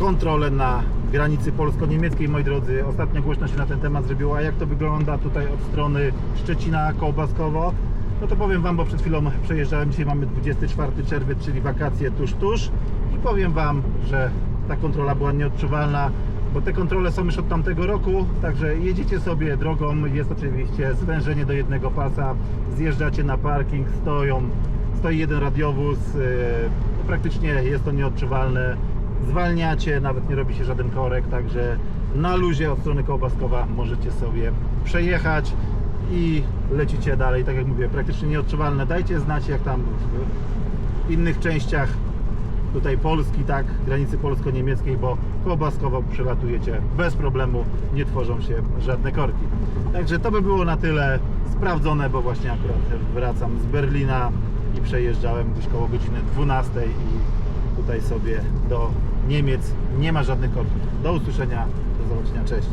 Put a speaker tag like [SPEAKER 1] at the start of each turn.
[SPEAKER 1] kontrolę na granicy polsko-niemieckiej, moi drodzy. Ostatnio głośno się na ten temat zrobiło, a jak to wygląda tutaj od strony Szczecina, Kołbaskowo? No to powiem Wam, bo przed chwilą przejeżdżałem, dzisiaj mamy 24 czerwiec, czyli wakacje tuż, tuż. I powiem Wam, że ta kontrola była nieodczuwalna, bo te kontrole są już od tamtego roku, także jedziecie sobie drogą, jest oczywiście zwężenie do jednego pasa, zjeżdżacie na parking, stoją, stoi jeden radiowóz, yy, praktycznie jest to nieodczuwalne, zwalniacie, nawet nie robi się żaden korek, także na luzie od strony Kołbaskowa możecie sobie przejechać i lecicie dalej, tak jak mówię, praktycznie nieodczuwalne. Dajcie znać jak tam w innych częściach tutaj Polski, tak, granicy polsko-niemieckiej, bo Kołbaskowo przelatujecie bez problemu, nie tworzą się żadne korki. Także to by było na tyle sprawdzone, bo właśnie akurat wracam z Berlina i przejeżdżałem gdzieś koło godziny 12 i tutaj sobie do Niemiec nie ma żadnych korków. Do usłyszenia, do zobaczenia, cześć.